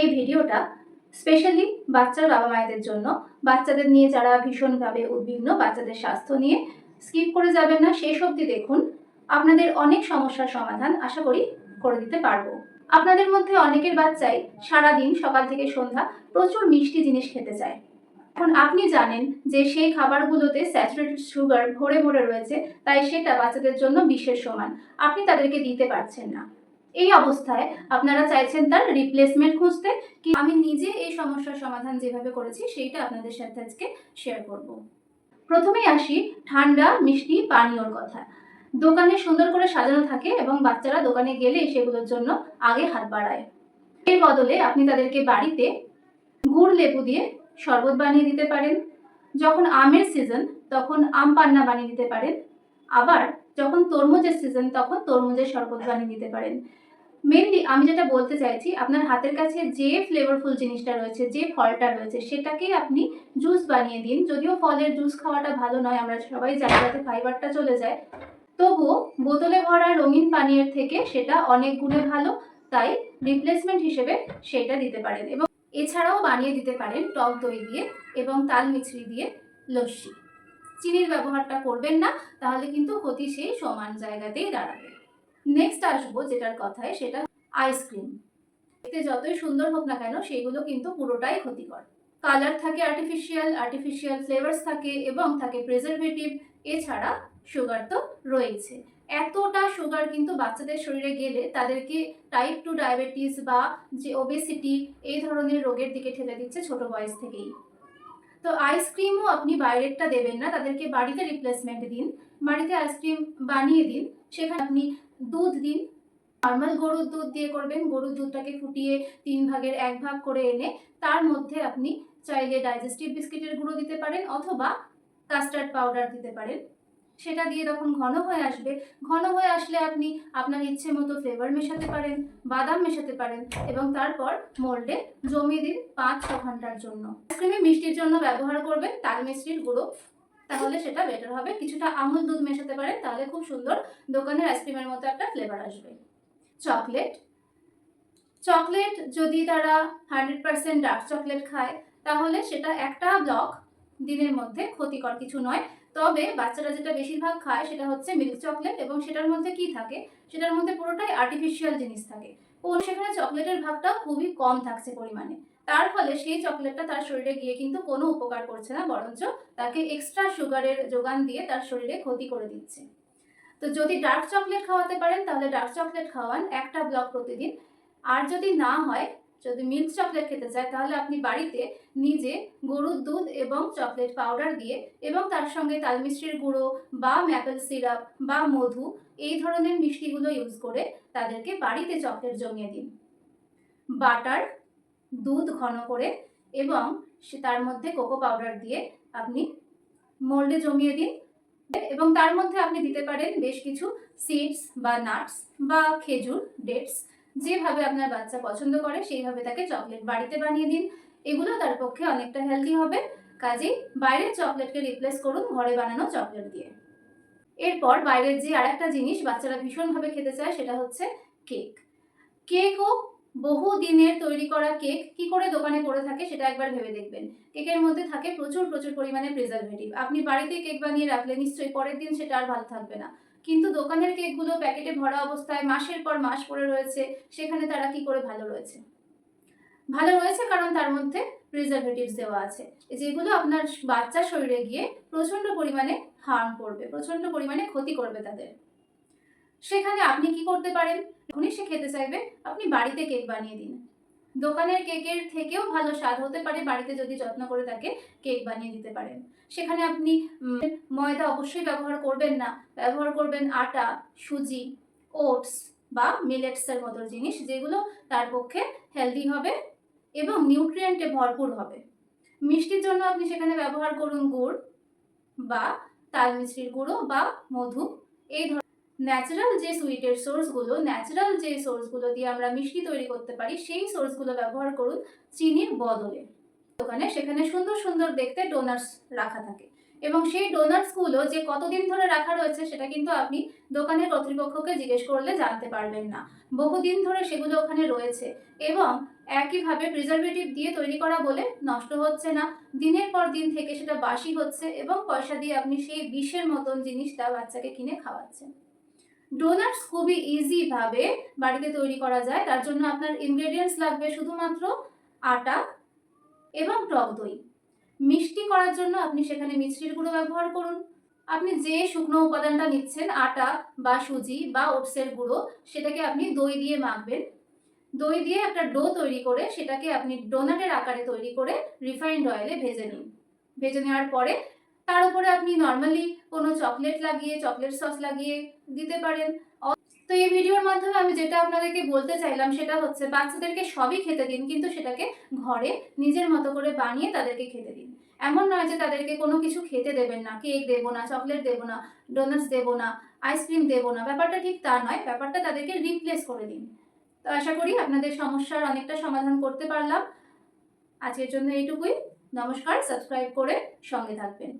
এই ভিডিওটা স্পেশালি বাচ্চার বাবা মায়েদের জন্য। বাচ্চাদের নিয়ে যারা ভীষণভাবে উদ্বিগ্ন, বাচ্চাদের স্বাস্থ্য নিয়ে স্কিপ করে যাবেন না, শেষ অবধি দেখুন। আপনাদের অনেক সমস্যার সমাধান আশা করি করে দিতে পারব। আপনাদের মধ্যে অনেকের বাচ্চাই সারাদিন সকাল থেকে সন্ধ্যা প্রচুর মিষ্টি জিনিস খেতে চায়। এখন আপনি জানেন যে সেই খাবারগুলোতে স্যাচুরেটেড সুগার ভরে ভরে রয়েছে, তাই সেটা বাচ্চাদের জন্য বিশেষ সমান। আপনি তাদেরকে দিতে পারছেন না। এই অবস্থায় আপনারা চাইছেন তার রিপ্লেসমেন্ট খুঁজতে। কি আমি নিজে এই সমস্যার সমাধান যেভাবে করেছি, সেইটা আপনাদের সাথে আজকে শেয়ার করব। প্রথমেই আসি ঠান্ডা, মিষ্টি, পানীয়র কথা। দোকানে সুন্দর করে সাজানো থাকে এবং বাচ্চারা দোকানে গেলে সেগুলোর জন্য আগে হাত বাড়ায়। এর বদলে আপনি তাদেরকে বাড়িতে গুড় লেবু দিয়ে শরবত বানিয়ে দিতে পারেন। যখন আমের সিজন তখন আম পান্না বানিয়ে দিতে পারেন। আবার যখন তরমুজের সিজন তখন তরমুজের শরবত বানিয়ে দিতে পারেন। মেনলি আমি যেটা বলতে চাইছি, আপনার হাতের কাছে যে ফ্লেভারফুল জিনিসটা রয়েছে, যে ফলটা রয়েছে সেটাকে আপনি জুস বানিয়ে দিন। যদিও ফলের জুস খাওয়াটা ভালো নয়, আমরা সবাই জানি যাতে ফাইবারটা চলে যায়। তবুও বোতলে ভরা রঙিন পানীয়ের থেকে সেটা অনেক গুণে ভালো, তাই রিপ্লেসমেন্ট হিসেবে সেটা দিতে পারেন। এবং এছাড়াও বানিয়ে দিতে পারেন টক দই দিয়ে এবং তাল মিছরি দিয়ে লস্যি। চিনির ব্যবহারটা করবেন না, তাহলে কিন্তু ক্ষতি সেই সমান জায়গাতেই দাঁড়াবে। নেক্সট আসব যেটার কথায়, সেটা আইসক্রিম এতে যতই সুন্দর হোক না কেন সেইগুলো কিন্তু পুরোটাই ক্ষতিকর। কালার থাকে আর্টিফিশিয়াল আর্টিফিশিয়াল ফ্লেভার্স থাকে এবং থাকে প্রিজারভেটিভ এছাড়া সুগার তো রয়েছে এতটা সুগার কিন্তু বাচ্চাদের শরীরে গেলে তাদেরকে টাইপ টু ডায়াবেটিস বা যে ওবেসিটি এই ধরনের রোগের দিকে ঠেলে দিচ্ছে ছোট বয়স থেকেই। তো আইসক্রিমও আপনি বাইরেরটা দেবেন না, তাদেরকে বাড়িতে রিপ্লেসমেন্ট দিন, বাড়িতে আইসক্রিম বানিয়ে দিন, সেখানে আপনি দুধ দিন নর্মাল গরুর দুধ দিয়ে করবেন, গরুর দুধটাকে ফুটিয়ে তিন ভাগের এক ভাগ করে এনে তার মধ্যে আপনি চাইলে ডাইজেস্টিভ বিস্কিটের গুঁড়ো দিতে পারেন অথবা কাস্টার্ড পাউডার দিতে পারেন। সেটা দিয়ে তখন ঘন হয়ে আসবে। ঘন হয়ে আসলে আপনি আপনার ইচ্ছে মতো ফ্লেভার মেশাতে পারেন, বাদাম মেশাতে পারেন এবং তারপর মোল্ডে জমিয়ে দিন পাঁচ ছ ঘণ্টার জন্য। আইসক্রিমে মিষ্টির জন্য ব্যবহার করবেন তাল মিষ্টির গুঁড়ো। তাহলে সেটা বেটার হবে। কিছুটা আমুল দুধ মেশাতে পারেন, তাহলে খুব সুন্দর দোকানের আইসক্রিমের মতো একটা ফ্লেভার আসবে। চকলেট চকলেট যদি তারা হান্ড্রেড পার্সেন্ট ডার্ক চকলেট খায়, তাহলে সেটা একটা ব্লক দিনের মধ্যে ক্ষতিকর কিছু নয়। তবে বাচ্চারা যেটা বেশিরভাগ খায় সেটা হচ্ছে মিল্ক চকলেট এবং সেটার মধ্যে কি থাকে? সেটার মধ্যে পুরোটাই আর্টিফিশিয়াল জিনিস থাকে। ও সেখানে চকলেটের ভাগটা খুবই কম থাকছে পরিমাণে। তার ফলে সেই চকলেটটা তার শরীরে গিয়ে কিন্তু কোনো উপকার করছে না, বরঞ্চ তাকে এক্সট্রা সুগারের যোগান দিয়ে তার শরীরে ক্ষতি করে দিচ্ছে। তো যদি ডার্ক চকলেট খাওয়াতে পারেন, তাহলে ডার্ক চকলেট খাওয়ান একটা ব্লক প্রতিদিন। আর যদি না হয় যদি মিল্ক চকলেট খেতে চায়, তাহলে আপনি বাড়িতে নিজে গরুর দুধ এবং চকলেট পাউডার দিয়ে এবং তার সঙ্গে তালমিশ্রির গুঁড়ো বা ম্যাপেল সিরাপ বা মধু, এই ধরনের মিষ্টিগুলো ইউজ করে তাদেরকে বাড়িতে চকলেট জমিয়ে দিন। বাটার, দুধ ঘন করে এবং সে তার মধ্যে কোকো পাউডার দিয়ে আপনি মোল্ডে জমিয়ে দিন এবং তার মধ্যে আপনি দিতে পারেন বেশ কিছু সিডস বা নাটস বা খেজুর ডেটস যেভাবে আপনার বাচ্চা পছন্দ করে, সেইভাবে তাকে চকলেট বাড়িতে বানিয়ে দিন। এগুলো তার পক্ষে অনেকটা হেলদি হবে। কাজেই বাইরের চকলেটকে রিপ্লেস করুন, ঘরে বানানো চকলেট দিয়ে। এরপর বাইরের যে আরেকটা জিনিস বাচ্চারা ভীষণভাবে খেতে চায়, সেটা হচ্ছে কেক কেকও বহু দিনের তৈরি করা কেক কি করে দোকানে পড়ে থাকে সেটা একবার ভেবে দেখবেন। কেকের মধ্যে থাকে প্রচুর প্রচুর পরিমাণে প্রিজারভেটিভ আপনি বাড়িতে কেক বানিয়ে রাখলে নিশ্চয়ই পরের দিন সেটা আর ভালো থাকবে না। কিন্তু দোকানের কেকগুলো প্যাকেটে ভরা অবস্থায় মাসের পর মাস পরে রয়েছে, সেখানে তারা কি করে ভালো রয়েছে? ভালো রয়েছে কারণ তার মধ্যে প্রিজারভেটিভস দেওয়া আছে যেগুলো আপনার বাচ্চার শরীরে গিয়ে প্রচণ্ড পরিমাণে হার্ম করবে, প্রচণ্ড পরিমাণে ক্ষতি করবে তাদের। সেখানে আপনি কি করতে পারেন? যখনই সে খেতে চাইবে, আপনি বাড়িতে কেক বানিয়ে দিন। দোকানের কেকের থেকেও ভালো স্বাদ হতে পারে, বাড়িতে যদি যত্ন করে তাকে কেক বানিয়ে দিতে পারেন। সেখানে আপনি ময়দা অবশ্যই ব্যবহার করবেন না। ব্যবহার করবেন আটা, সুজি, ওটস বা মিলেটসের মতো জিনিস, যেগুলো তার পক্ষে হেলদি হবে এবং নিউট্রিয়েন্টে ভরপুর হবে। মিষ্টির জন্য আপনি সেখানে ব্যবহার করুন গুড় বা তাল মিষ্টির গুঁড়ো বা মধু। এই ধরনের ন্যাচারাল যে সুইটের সোর্সগুলো ন্যাচারাল যে সোর্সগুলো দিয়ে আমরা মিষ্টি তৈরি করতে পারি, সেই সোর্সগুলো ব্যবহার করুন চিনির বদলে। দোকানে সেখানে সুন্দর সুন্দর দেখতে ডোনাটস রাখা থাকে। এবং সেই ডোনাটসগুলো যে কতদিন ধরে রাখা রয়েছে, সেটা কিন্তু আপনি দোকানের কর্তৃপক্ষকে জিজ্ঞেস করলে জানতে পারবেন না। বহুদিন ধরে সেগুলো ওখানে রয়েছে এবং একইভাবে প্রিজারভেটিভ দিয়ে তৈরি করা বলে নষ্ট হচ্ছে না। দিনের পর দিন থেকে সেটা বাসি হচ্ছে এবং পয়সা দিয়ে আপনি সেই বিষের মতন জিনিসটা বাচ্চাকে কিনে খাওয়াচ্ছেন। ডোনাটস খুবই ইজিভাবে বাড়িতে তৈরি করা যায়। তার জন্য আপনার ইনগ্রেডিয়েন্টস লাগবে শুধুমাত্র আটা এবং টক দই। মিষ্টি করার জন্য আপনি সেখানে মিষ্টির গুঁড়ো ব্যবহার করুন। আপনি যে শুকনো উপাদানটা নিচ্ছেন, আটা বা সুজি বা ওটসের গুঁড়ো, সেটাকে আপনি দই দিয়ে মাখবেন। দই দিয়ে একটা ডো তৈরি করে সেটাকে আপনি ডোনাটের আকারে তৈরি করে রিফাইন্ড অয়েলে ভেজে নিন। ভেজে নেওয়ার পরে তার উপরে আপনি নর্মালি কোনো চকলেট লাগিয়ে চকলেট সস লাগিয়ে দিতে পারেন। তো এই ভিডিওর মাধ্যমে আমি যেটা আপনাদেরকে বলতে চাইলাম সেটা হচ্ছে, বাচ্চাদেরকে সবই খেতে দিন, কিন্তু সেটাকে ঘরে নিজের মতো করে বানিয়ে তাদেরকে খেতে দিন। এমন নয় যে তাদেরকে কোনো কিছু খেতে দেবেন না কেক দেবো না চকলেট দেবো না ডোনাটস দেবো না আইসক্রিম দেবো না, ব্যাপারটা ঠিক তা নয়, ব্যাপারটা তাদেরকে রিপ্লেস করে দিন। তো আশা করি আপনাদের সমস্যার অনেকটা সমাধান করতে পারলাম। আজকের জন্য এইটুকুই। নমস্কার সাবস্ক্রাইব করে সঙ্গে থাকবেন।